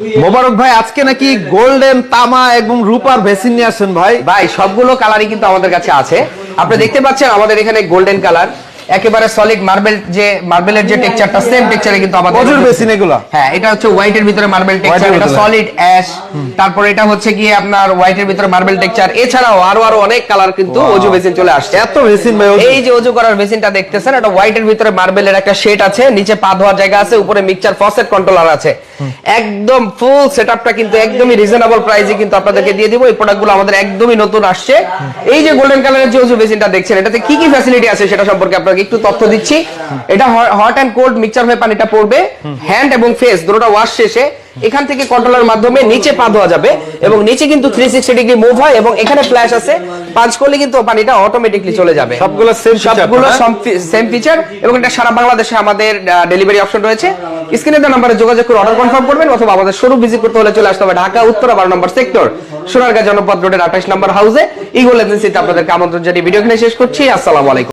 মোবারক ভাই, আজকে নাকি গোল্ডেন তামা এবং রূপার ভেসিন নিয়ে আসেন ভাই। ভাই, সবগুলো কালারই কিন্তু আমাদের কাছে আছে। আপনি দেখতে পাচ্ছেন আমাদের এখানে গোল্ডেন কালার একেবারে সলিড মার্বেল যে মার্বেলের যে টেক্সচারটা সেম টেক্সচারে কিন্তু আমাদের প্রচুর বেসিন এগুলা। হ্যাঁ এটা হচ্ছে হোয়াইটের ভিতরে মার্বেল টেক্সচার এটা সলিড অ্যাশ তারপর এটা হচ্ছে গিয়ে আপনার হোয়াইটের ভিতরে মার্বেল টেক্সচার এছাড়াও আরও আরও অনেক কালার কিন্তু অজু বেসিন চলে আসছে। এত ভেসিন ভাই এই যে অজু করার বেসিনটা দেখতেছেন এটা হোয়াইটের ভিতরে মার্বেলের একটা শেড আছে নিচে পা ধোয়ার জায়গা আছে উপরে মিক্সচার ফসেট কন্ট্রোলার আছে। একদম ফুল সেটআপটা কিন্তু একদমই রিজনেবল প্রাইসে কিন্তু আপনাদেরকে দিয়ে দিব এই প্রোডাক্টগুলো আমাদের একদমই নতুন আসছে। এই যে গোল্ডেন কালারের যে অজু বেসিনটা দেখছেন এটাতে কি কি ফ্যাসিলিটি আছে সেটা সম্পর্কে আপনাকে একটু তথ্য দিচ্ছি। এটা হট অ্যান্ড কোল্ড মিক্সচার হয়ে পানিটা পড়বে। হ্যান্ড এবং ফেস দুটোটা ওয়াশ শেষে। এখান থেকে কন্ট্রোলার মাধ্যমে নিচে পা ধোয়া যাবে এবং নিচে কিন্তু থ্রি সিক্সটি ডিগ্রি মুভ হয় এবং এখানে ফ্ল্যাশ আছে পাঁচ করলে কিন্তু পানিটা অটোমেটিকলি চলে যাবে। সবগুলো সেম সবগুলো সেম ফিচার এবং এটা সারা বাংলাদেশে আমাদের ডেলিভারি অপশন রয়েছে। স্ক্রিনে দেওয়া নাম্বারে যোগাযোগ করে অর্ডার কনফার্ম করবেন অথবা আমাদের শোরুম ভিজিট করতে হলে চলে আসতে হবে ঢাকা উত্তরা বারো নম্বর সেক্টর সোনারগাঁ জনপদ রোডের আঠাশ নম্বর হাউসে ইগল এজেন্সিতে আপনাদেরকে আমন্ত্রণ জানিয়ে ভিডিও এখানে শেষ করছি। আসসালামু আলাইকুম।